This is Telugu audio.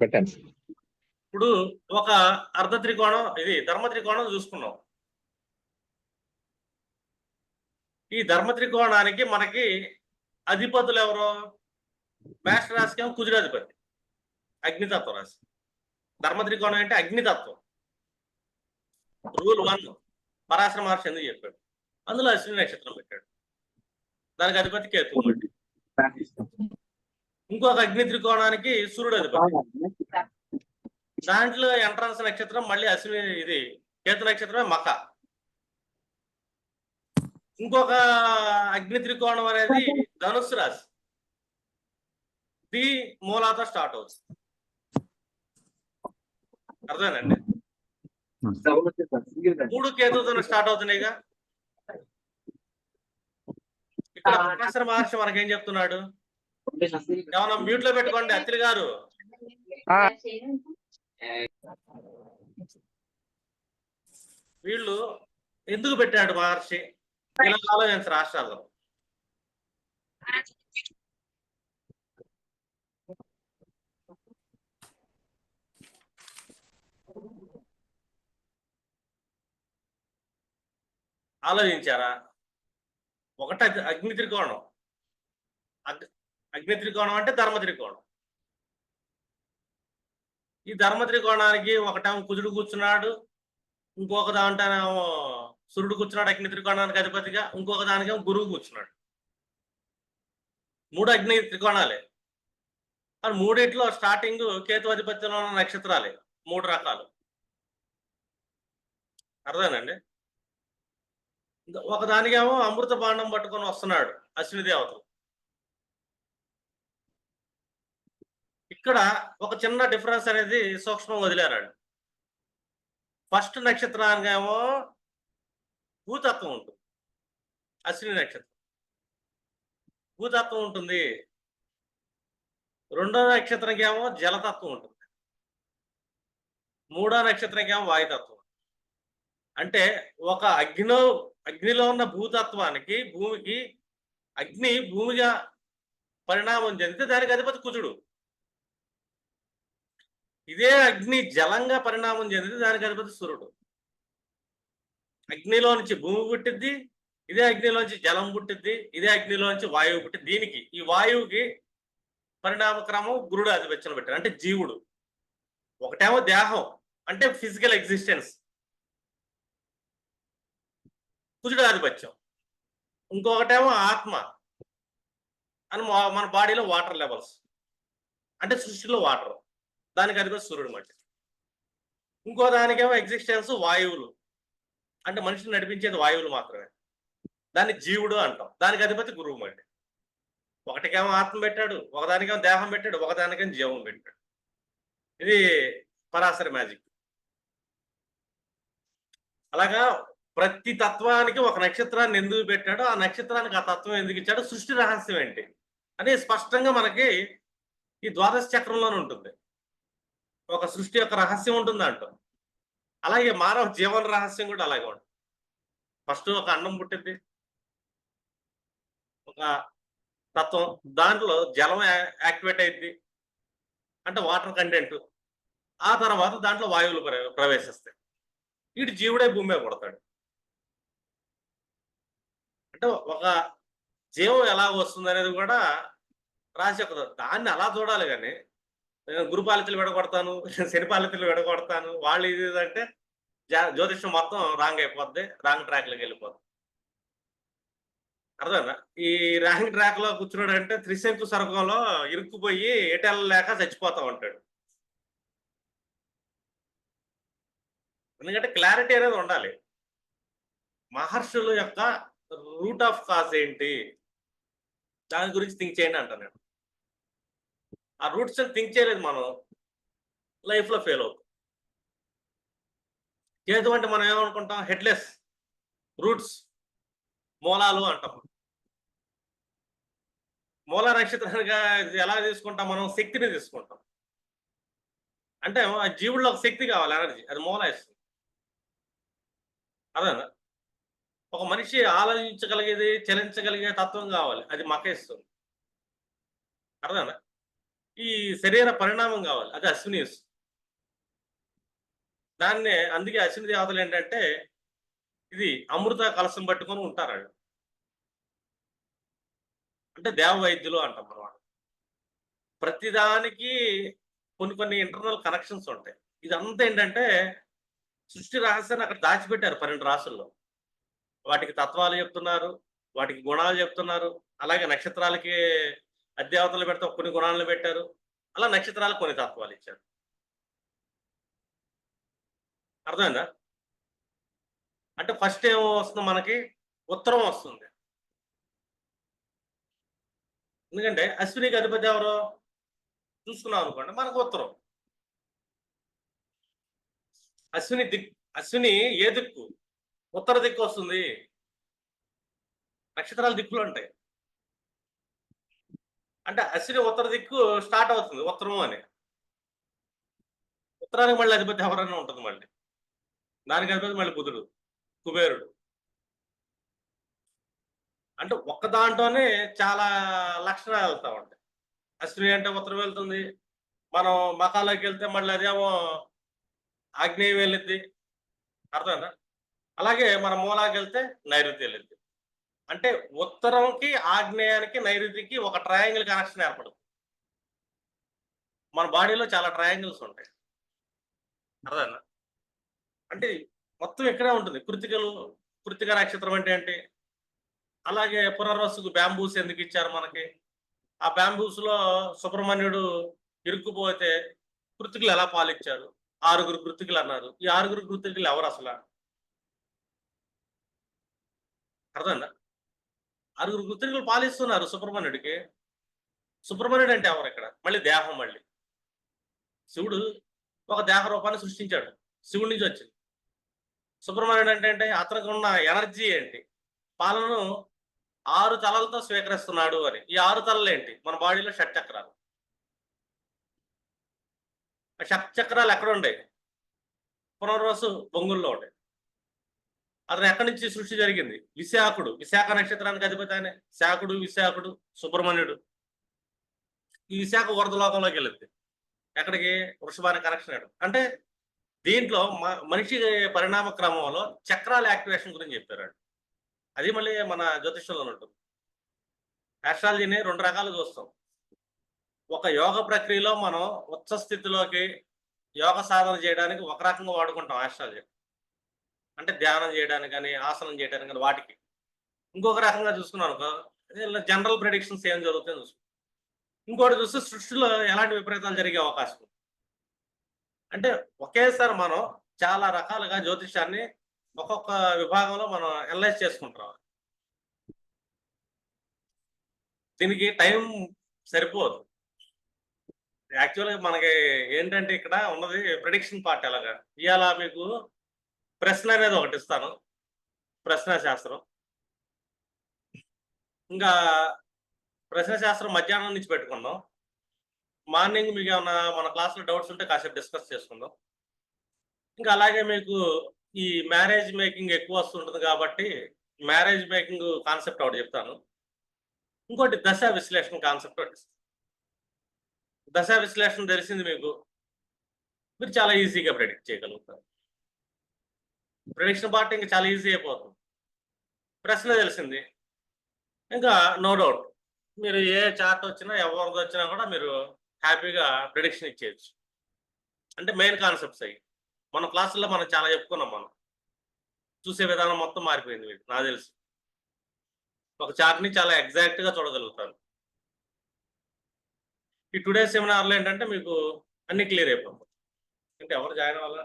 పెట్టండి. ఇప్పుడు ఒక అర్ధ త్రికోణం ఇది ధర్మ త్రికోణం చూసుకున్నాం. ఈ ధర్మ త్రికోణానికి మనకి అధిపతులు ఎవరు? మేష రాశికి ఏమో కుజుడాధిపతి. అగ్నితత్వ రాశి. ధర్మ త్రికోణం అంటే అగ్నితత్వం. రూల్ వన్ పరాశర మహర్షి ఎందుకు చెప్పాడు? అందులో అశ్విని నక్షత్రం పెట్టాడు. దానికి అధిపతి కేతు ఇంకొక అగ్ని త్రికోణానికి సూర్యుడు అధిపతి దాంట్లో ఎంట్రన్స్ నక్షత్రం మళ్ళీ అశ్విని ఇది కేతు నక్షత్రమే మక ఇంకొక అగ్ని త్రికోణం అనేది ధనుసు రాశి. ది మూలాతో స్టార్ట్ అవుతుంది. అర్థమేనండి మూడు కేతుతో స్టార్ట్ అవుతున్నాయిగా. ఇక్కడ మహర్షి మనకేం చెప్తున్నాడు? ఏమన్నా మ్యూట్లో పెట్టుకోండి అత్తిలి గారు. వీళ్ళు ఎందుకు పెట్టాడు మహర్షి? ఆలోచించు రాష్ట్రాల్లో. ఆలోచించారా? ఒకటి అగ్ని- త్రికోణం. అగ్ని త్రికోణం అంటే ధర్మ త్రికోణం. ఈ ధర్మ త్రికోణానికి ఒకటేమో కుజుడు కూర్చున్నాడు ఇంకొక దాంట్లోనేమో సూర్యుడు కూర్చున్నాడు అగ్ని త్రికోణానికి అధిపతిగా ఇంకొక దానికేమో గురువు కూర్చున్నాడు. మూడు అగ్ని త్రికోణాలే. కానీ మూడిట్లో స్టార్టింగ్ కేతు అధిపత్యంలో ఉన్న నక్షత్రాలే మూడు రకాలు. అర్థమేనండి? ఇంకా ఒకదానికేమో అమృత బాండం పట్టుకొని వస్తున్నాడు అశ్విని దేవతలు. ఇక్కడ ఒక చిన్న డిఫరెన్స్ అనేది సూక్ష్మంగా వదిలేరండి. ఫస్ట్ నక్షత్రానికేమో భూతత్వం ఉంటుంది. అశ్విని నక్షత్రం. భూతత్వం ఉంటుంది. రెండో నక్షత్రంకేమో జలతత్వం ఉంటుంది. మూడో నక్షత్రంకేమో వాయుతత్వం అంటే ఒక అగ్నిలో అగ్నిలో ఉన్న భూతత్వానికి భూమికి అగ్ని భూమిగా పరిణామం చెందితే దానికి అధిపతి కుజుడు. ఇదే అగ్ని జలంగా పరిణామం చెందింది దానికి అధిపతి సూర్యుడు. అగ్నిలో నుంచి భూమి పుట్టిద్ది ఇదే అగ్నిలోంచి జలం పుట్టిద్ది ఇదే అగ్నిలోంచి వాయువు పుట్టింది దీనికి ఈ వాయువుకి పరిణామ క్రమం గురుడు ఆధిపత్యం పెట్టారు అంటే జీవుడు. ఒకటేమో దేహం అంటే ఫిజికల్ ఎగ్జిస్టెన్స్ కుజుడు ఆధిపత్యం. ఇంకొకటేమో ఆత్మ అని మా- మన బాడీలో వాటర్ లెవెల్స్ అంటే సృష్టిలో వాటర్ దానికి అధిపతి సూర్యుడు మట్టి. ఇంకో దానికేమో ఎగ్జిస్టెన్స్ వాయువులు. అంటే మనిషిని నడిపించేది వాయువులు మాత్రమే. దాన్ని జీవుడు అంటాం. దానికి అధిపతి గురువు మట్టి. ఒకటికేమో ఆత్మ పెట్టాడు ఒకదానికేమో దేహం పెట్టాడు ఒకదానికేమో జీవం పెట్టాడు. ఇది పరాశర మ్యాజిక్ అలాగా ప్రతి తత్వానికి ఒక నక్షత్రాన్ని ఎందుకు పెట్టాడో ఆ నక్షత్రానికి ఆ తత్వం ఎందుకు ఇచ్చాడో సృష్టి రహస్యం ఏంటి? అని స్పష్టంగా మనకి ఈ ద్వాదశ చక్రంలోనే ఉంటుంది. ఒక సృష్టి యొక్క రహస్యం ఉంటుంది అంటూ అలాగే మానవ జీవన రహస్యం కూడా అలాగే ఉంటుంది. ఫస్ట్ ఒక అన్నం పుట్టింది. ఒక తత్వం. దాంట్లో జలం యాక్టివేట్ అయింది అంటే వాటర్ కంటెంట్. ఆ తర్వాత దాంట్లో వాయువులు ప్రవేశిస్తాయి. వీడు జీవుడే భూమి మీద పడతాడు. అంటే ఒక జీవం ఎలా వస్తుంది అనేది కూడా రాసి ఒక దాన్ని అలా చూడాలి కానీ గురుపాలితలు విడగొడతాను శనిపాలితలు విడగొడతాను. వాళ్ళు ఇది అంటే జ్యోతిష్యం మొత్తం రాంగ్ అయిపోద్ది రాంగ్ ట్రాక్లోకి వెళ్ళిపోద్ది. అర్థం ఈ రాంగ్ ట్రాక్లో కూర్చున్నాడు అంటే త్రిశంకు సర్గంలో ఇరుక్కుపోయి ఎటెల్ లేక చచ్చిపోతా ఉంటాడు. ఎందుకంటే క్లారిటీ అనేది ఉండాలి. మహర్షుల యొక్క రూట్ ఆఫ్ కాజ్ ఏంటి? దాని గురించి థింక్ చేయండి అంటాను నేను. ఆ రూట్స్ థింక్ చేయలేదు మనం. లైఫ్లో ఫెయిల్ అవుతాం. కేతు అంటే మనం ఏమనుకుంటాం? హెడ్లెస్ రూట్స్ మూలాలు అంటాం. మూల నక్షత్రంగా ఎలా తీసుకుంటాం మనం? శక్తిని తీసుకుంటాం. అంటే ఆ జీవుల్లో ఒక శక్తి కావాలి ఎనర్జీ. అది మూల ఇస్తుంది అదేనా ఒక మనిషి ఆలోచించగలిగేది చలించగలిగే తత్వం కావాలి. అది మక ఇస్తుంది అర్థమేనా ఈ శరీర పరిణామం కావాలి అది అశ్వినీస్ దాన్నే అందుకే అశ్విని దేవతలు ఏంటంటే ఇది అమృత కలసం పట్టుకొని ఉంటారు అంటే దేవ వైద్యులు అంటాం మనం ప్రతిదానికి కొన్ని కొన్ని ఇంటర్నల్ కనెక్షన్స్ ఉంటాయి. ఇదంతా ఏంటంటే సృష్టి రహస్యాన్ని అక్కడ దాచిపెట్టారు పన్నెండు రాసుల్లో. వాటికి తత్వాలు చెప్తున్నారు వాటికి గుణాలు చెప్తున్నారు అలాగే నక్షత్రాలకి అధ్యావతలు పెడితే కొన్ని గుణాలను పెట్టారు. అలా నక్షత్రాలు కొన్ని తత్వాలు ఇచ్చారు. అర్థమైందా? అంటే ఫస్ట్ ఏమో వస్తుంది మనకి? ఉత్తరం వస్తుంది. ఎందుకంటే అశ్వినికి అధిపతి ఎవరు? చూసుకున్నాం అనుకోండి మనకు ఉత్తరం. అశ్విని దిక్ అశ్విని ఏ దిక్కు? ఉత్తర దిక్కు వస్తుంది. నక్షత్రాల దిక్కులు ఉంటాయి. అంటే అశ్విని ఉత్తర దిక్కు స్టార్ట్ అవుతుంది ఉత్తరం అని. ఉత్తరానికి మళ్ళీ అధిపతి ఎవరన్నా ఉంటుంది మళ్ళీ. దానికి అధిపతి మళ్ళీ బుధుడు కుబేరుడు. అంటే ఒక్క దాంట్లోనే చాలా లక్షణాలు వెళ్తా ఉంటాయి. అశ్విని అంటే ఉత్తరం వెళ్తుంది మనం మకాలోకి వెళ్తే మళ్ళీ అదేమో ఆగ్నేయం వెళ్ళిద్ది. అర్థమైందా? అలాగే మన మూలాకి వెళ్తే నైరుతి వెళ్ళిద్ది. అంటే ఉత్తరంకి ఆగ్నేయానికి నైరుతికి ఒక ట్రయాంగిల్ కనెక్షన్ ఏర్పడుతుంది. మన బాడీలో చాలా ట్రయాంగిల్స్ ఉంటాయి. అర్థమైందా? అంటే మొత్తం ఇక్కడే ఉంటుంది. కృతికలు కృతిక నక్షత్రం అంటే ఏంటి? అలాగే పునర్వసుకు బ్యాంబూస్ ఎందుకు ఇచ్చారు మనకి? ఆ బ్యాంబూస్లో సుబ్రహ్మణ్యుడు ఇరుక్కుపోతే కృతికలు ఎలా పాలిచ్చారు? ఆరుగురు కృతికలు అన్నారు. ఈ ఆరుగురు కృతికలు ఎవరు అసలు? అర్థందా ఆరుగురు కృతికలు పాలిస్తున్నారు సుబ్రహ్మణ్యుడికి. సుబ్రహ్మణ్యుడు అంటే ఎవరు ఇక్కడ? మళ్ళీ దేహం మళ్ళీ. శివుడు ఒక దేహ రూపాన్ని సృష్టించాడు. శివుడి నుంచి వచ్చింది. సుబ్రహ్మణ్యుడు అంటే అంటే అతనికి ఉన్న ఎనర్జీ ఏంటి? పాలను ఆరు తలలతో స్వీకరిస్తున్నాడు అని. ఈ ఆరు తలలు ఏంటి? మన బాడీలో షట్ చక్రాలు ఆ షట్ చక్రాలు ఎక్కడ ఉండేవి? పునర్వసు బొంగుల్లో ఉండే అతను ఎక్కడి నుంచి సృష్టి జరిగింది? విశాఖుడు. విశాఖ నక్షత్రానికి అధిపతి ఆయన. శాఖుడు విశాఖుడు సుబ్రహ్మణ్యుడు. ఈ విశాఖ వరదలోకంలోకి వెళ్ళింది. ఎక్కడికి? వృషభానికి కనెక్షన్ అయ్యాడు అంటే దీంట్లో మ- మనిషి పరిణామ క్రమంలో చక్రాల యాక్టివేషన్ గురించి చెప్పారు అది మళ్ళీ మన జ్యోతిష్యంలో ఉంటుంది. ఆస్ట్రాలజీని రెండు రకాలు చూస్తాం. ఒక యోగ ప్రక్రియలో మనం ఉచ్చ స్థితిలోకి యోగ సాధన చేయడానికి ఒక రకంగా వాడుకుంటాం ఆస్ట్రాలజీ అంటే ధ్యానం చేయడానికి కానీ ఆసనం చేయడానికి కానీ వాటికి. ఇంకొక రకంగా చూసుకున్నాం అనుకో జనరల్ ప్రెడిక్షన్స్ ఏం జరుగుతుందో చూసుకున్నాను ఇంకోటి చూస్తే సృష్టిలో ఎలాంటి విపరీతాలు జరిగే అవకాశం ఉంది. అంటే ఒకేసారి మనం చాలా రకాలుగా జ్యోతిష్యాన్ని ఒక్కొక్క విభాగంలో మనం అనలైజ్ చేసుకుంటాం దీనికి టైం సరిపోదు. యాక్చువల్గా మనకి ఏంటంటే ఇక్కడ ఉన్నది ప్రిడిక్షన్ పార్ట్ ఎలాగా? ఇవాళ మీకు ప్రశ్న అనేది ఒకటి ఇస్తాను. ప్రశ్న శాస్త్రం. ఇంకా ప్రశ్న శాస్త్రం మధ్యాహ్నం నుంచి పెట్టుకుందాం. మార్నింగ్ మీకు ఏమన్నా మన క్లాస్లో డౌట్స్ ఉంటే కాసేపు డిస్కస్ చేసుకుందాం. ఇంకా అలాగే మీకు ఈ మ్యారేజ్ మేకింగ్ ఎక్కువ వస్తుంటుంది కాబట్టి మ్యారేజ్ మేకింగ్ కాన్సెప్ట్ ఒకటి చెప్తాను. ఇంకోటి దశ విశ్లేషణ కాన్సెప్ట్ ఒకటి దశ విశ్లేషణ తెలిసింది మీకు. మీరు చాలా ఈజీగా ప్రెడిక్ట్ చేయగలుగుతారు. ప్రిడిక్షన్ పార్ట్ ఇంకా చాలా ఈజీ అయిపోతుంది. ప్రశ్న తెలిసింది. ఇంకా నో డౌట్ మీరు ఏ చార్ట్ వచ్చినా ఎవరిది వచ్చినా కూడా మీరు హ్యాపీగా ప్రిడిక్షన్ ఇచ్చేయచ్చు. అంటే మెయిన్ కాన్సెప్ట్స్ అవి మన క్లాసుల్లో మనం చాలా చెప్పుకున్నాం మనం. చూసే విధానం మొత్తం మారిపోయింది మీకు నాకు తెలుసు. ఒక చార్ట్ని చాలా ఎగ్జాక్ట్గా చూడగలుగుతారు ఈ టుడే సెమినార్లో ఏంటంటే మీకు అన్ని క్లియర్ అయిపోతుంది అంటే ఎవరు జాయిన్ అవ్వాలా?